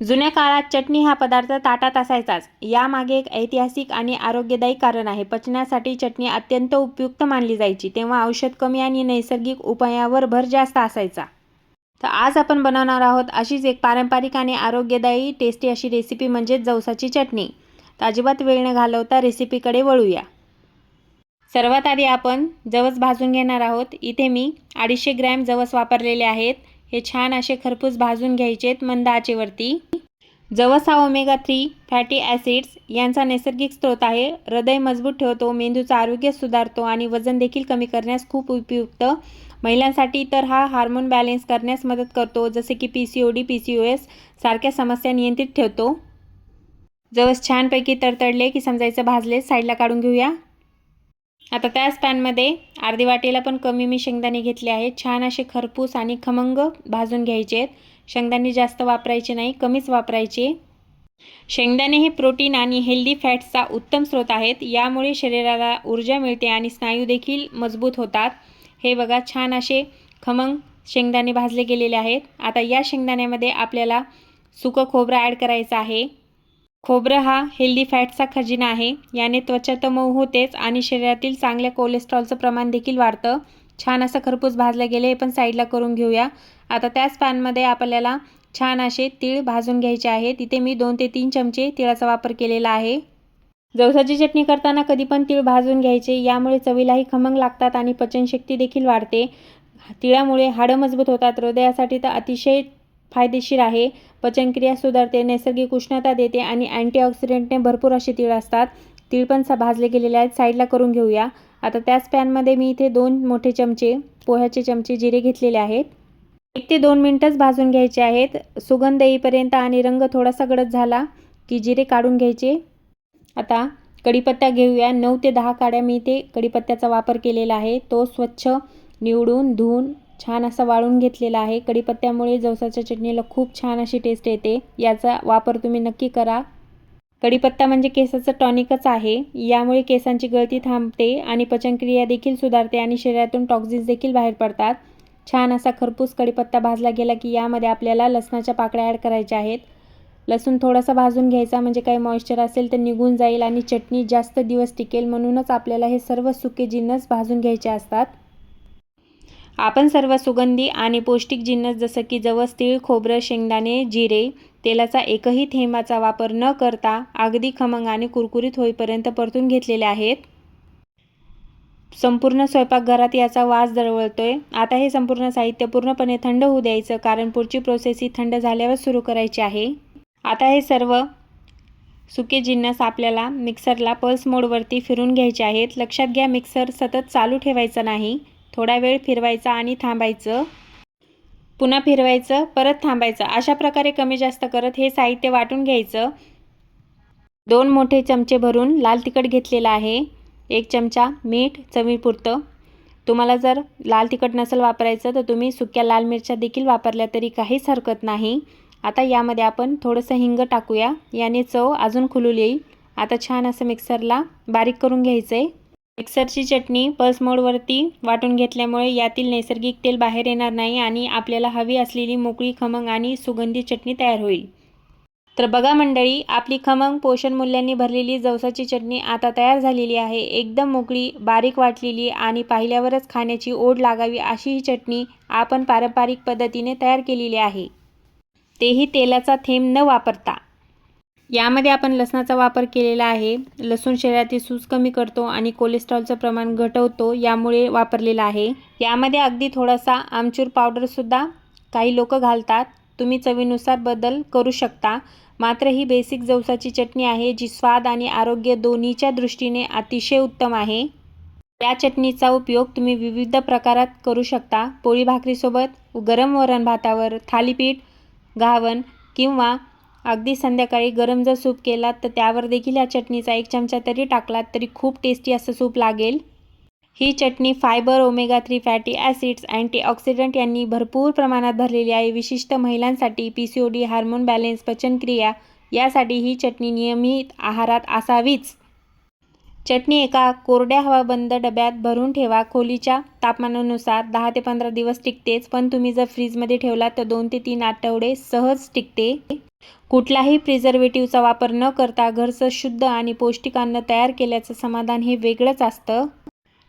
जुन्या काळात चटणी हा पदार्थ ताटात असायचाच. यामागे एक ऐतिहासिक आणि आरोग्यदायी कारण आहे. पचनासाठी चटणी अत्यंत उपयुक्त मानली जायची. तेव्हा औषध कमी आणि नैसर्गिक उपायावर भर जास्त असायचा. तर आज आपण बनवणार आहोत अशीच एक पारंपरिक आणि आरोग्यदायी टेस्टी अशी रेसिपी म्हणजेच जवसाची चटणी. तर अजिबात वेळ न घालवता रेसिपीकडे वळूया. सर्वात आधी आपण जवस भाजून घेणार आहोत. इथे मी अडीचशे ग्रॅम जवस वापरलेले आहेत. हे छान असे खरपूस भाजून घ्यायचेत मंद आचेवरती जवस हा ओमेगा थ्री फॅटी ॲसिड्स यांचा नैसर्गिक स्रोत आहे. हृदय मजबूत ठेवतो मेंदूचं आरोग्य सुधारतो आणि वजन देखील कमी करण्यास खूप उपयुक्त. महिलांसाठी तर हा हार्मोन बॅलेन्स करण्यास मदत करतो जसे की P C O D P C O S सारख्या समस्या नियंत्रित ठेवतो. जवस छानपैकी तडतडले की समजायचं भाजले साईडला काढून घेऊया. आता त्याच पॅनमध्ये अर्धी वाटीला पण कमी मी शेंगदाणे घेतले आहेत. छान असे खरपूस आणि खमंग भाजून घ्यायचे आहेत. शेंगदाणे जास्त वापरायचे नाही कमीच वापरायचे. शेंगदाणे हे प्रोटीन आणि हेल्दी फॅट्सचा उत्तम स्रोत आहेत. यामुळे शरीराला ऊर्जा मिळते आणि स्नायू देखील मजबूत होतात. हे बघा छान असे खमंग शेंगदाणे भाजले गेलेले आहेत. आता या शेंगदाण्यामध्ये आपल्याला सुकं खोबरं ॲड करायचं आहे. खोबरं हा हेल्दी फॅटचा खजिना आहे. याने त्वचा तर मऊ होतेच आणि शरीरातील चांगल्या कोलेस्ट्रॉलचं प्रमाण देखील वाढतं. छान असं खरपूस भाजलं गेलं हे पण साईडला करून घेऊया. आता त्याच पॅनमध्ये आपल्याला छान असे तीळ भाजून घ्यायचे आहेत. तिथे मी दोन ते तीन चमचे तिळाचा वापर केलेला आहे. जवसाची चटणी करताना कधी पण तीळ भाजून घ्यायचे. यामुळे चवीलाही खमंग लागतात आणि पचनशक्ती देखील वाढते. तिळामुळे हाडं मजबूत होतात. हृदयासाठी तर अतिशय फायदेशीर आहे. पचनक्रिया सुधारते नैसर्गिक उष्णता देते आणि अँटीऑक्सिडेंटने भरपूर असे तीळ असतात. तीळ पण सा भाजले गेलेले आहेत. साईडला करून घेऊया. आता त्याच पॅनमध्ये मी इथे दोन मोठे चमचे पोह्याचे चमचे जिरे घेतलेले आहेत. एक ते दोन मिनटंच भाजून घ्यायचे आहेत. सुगंध येईपर्यंत आणि रंग थोडासा गडद झाला की जिरे काढून घ्यायचे. आता कढीपत्ता घेऊया. नऊ ते दहा काड्या मी इथे कढीपत्त्याचा वापर केलेला आहे. तो स्वच्छ निवडून धुवून छान असा वाळून घेतलेला आहे. कढीपत्त्यामुळे जवसाच्या चटणीला खूप छान अशी टेस्ट येते. याचा वापर तुम्ही नक्की करा. कढीपत्ता म्हणजे केसाचं टॉनिकच आहे. यामुळे केसांची गळती थांबते आणि पचनक्रिया देखील सुधारते आणि शरीरातून टॉक्झिन्स देखील बाहेर पडतात. छान असा खरपूस कढीपत्ता भाजला गेला की यामध्ये आपल्याला लसणाच्या पाकळ्या ॲड करायच्या आहेत. लसूण थोडासा भाजून घ्यायचा म्हणजे काही मॉइश्चर असेल तर निघून जाईल आणि चटणी जास्त दिवस टिकेल म्हणूनच आपल्याला हे सर्व सुके जिन्नस भाजून घ्यायचे असतात. आपण सर्व सुगंधी आणि पौष्टिक जिन्नस जसं की जवस तीळ खोबरं शेंगदाणे जिरे तेलाचा एकही थेंबाचा वापर न करता अगदी खमंग आणि कुरकुरीत होईपर्यंत परतून घेतलेले आहेत. संपूर्ण स्वयंपाकघरात याचा वास दरवळतोय. आता हे संपूर्ण साहित्य पूर्णपणे थंड होऊ द्यायचं कारण पुढची प्रोसेस ही थंड झाल्यावर सुरू करायची आहे. आता हे सर्व सुके जिन्नस आपल्याला मिक्सरला पल्स मोडवरती फिरून घ्यायचे आहेत. लक्षात घ्या मिक्सर सतत चालू ठेवायचं नाही. थोडा वेळ फिरवायचा आणि थांबायचं. पुन्हा फिरवायचं परत थांबायचं. अशा प्रकारे कमी जास्त करत हे साहित्य वाटून घ्यायचं. दोन मोठे चमचे भरून लाल तिखट घेतलेलं आहे. एक चमचा मीठ चवीपुरतं. तुम्हाला जर लाल तिखट नसेल वापरायचं तर तुम्ही सुक्या लाल मिरच्या देखील वापरल्या तरी काहीच हरकत नाही. आता यामध्ये आपण थोडंसं हिंग टाकूया. याने चव अजून खुलून येईल. आता छान असं मिक्सरला बारीक करून घ्यायचं आहे मिक्सरची चटणी पल्स मोडवरती वाटून घेतल्यामुळे यातील नैसर्गिक तेल बाहेर येणार नाही आणि आपल्याला हवी असलेली मोकळी खमंग आणि सुगंधी चटणी तयार होईल. तर बघा मंडळी आपली खमंग पोषण मूल्यांनी भरलेली जवसाची चटणी आता तयार झालेली आहे. एकदम मोकळी बारीक वाटलेली आणि पाहिल्यावरच खाण्याची ओढ लागावी अशी ही चटणी आपण पारंपरिक पद्धतीने तयार केलेली आहे. तेही तेलाचा थेंब न वापरता. यामध्ये आपण लसणाचा वापर केलेला आहे. लसूण शरीरातील सूज कमी करतो आणि कोलेस्ट्रॉलचं प्रमाण घटवतो यामुळे वापरलेला आहे. यामध्ये अगदी थोडासा आमचूर पावडरसुद्धा काही लोक घालतात. तुम्ही चवीनुसार बदल करू शकता. मात्र ही बेसिक जवसाची चटणी आहे जी स्वाद आणि आरोग्य दोन्हीच्या दृष्टीने अतिशय उत्तम आहे. या चटणीचा उपयोग तुम्ही विविध प्रकारात करू शकता. पोळी भाकरीसोबत गरम वरण भातावर थालीपीठ घावन किंवा अगदी संध्याकाळी गरम जर सूप केलात तर त्यावर देखील या चटणीचा एक चमचा तरी टाकलात तरी खूप टेस्टी असं सूप लागेल. ही चटणी fibre omega three fatty acids antioxidant यांनी भरपूर प्रमाणात भरलेली आहे. विशिष्ट महिलांसाठी P C O D hormone balance पचनक्रिया यासाठी ही चटणी नियमित आहारात असावीच. चटणी एका कोरड्या हवाबंद डब्यात भरून ठेवा. खोलीच्या तापमानानुसार दहा ते पंधरा दिवस टिकतेच पण तुम्ही जर फ्रीजमध्ये ठेवला तर दोन ते तीन आठवडे सहज टिकते. कुठलाही प्रिझर्वेटिव्हचा वापर न करता घरचं शुद्ध आणि पौष्टिक अन्न तयार केल्याचं समाधान हे वेगळंच असतं.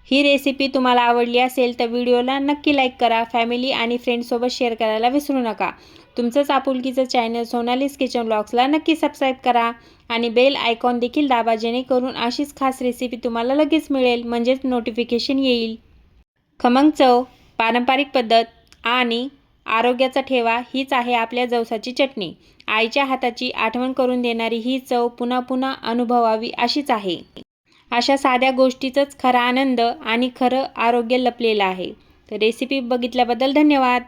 ही रेसिपी तुम्हाला आवडली असेल तर व्हिडिओला नक्की लाईक करा फॅमिली आणि फ्रेंडसोबत शेअर करायला विसरू नका. तुमचंच आपुलकीचं चॅनल सोनालीस किचन ब्लॉग्सला नक्की सबस्क्राईब करा आणि बेल आयकॉन देखील दाबा जेणेकरून अशीच खास रेसिपी तुम्हाला लगेच मिळेल म्हणजेच नोटिफिकेशन येईल. खमंग चव पारंपरिक पद्धत आणि आरोग्याचा ठेवा हीच आहे आपल्या जवसाची चटणी. आईच्या हाताची आठवण करून देणारी ही चव पुन्हा पुन्हा अनुभवावी अशीच आहे. अशा साध्या गोष्टीचाच खरा आनंद आणि खरं आरोग्य लपलेलं आहे. तर रेसिपी बघितल्याबद्दल धन्यवाद.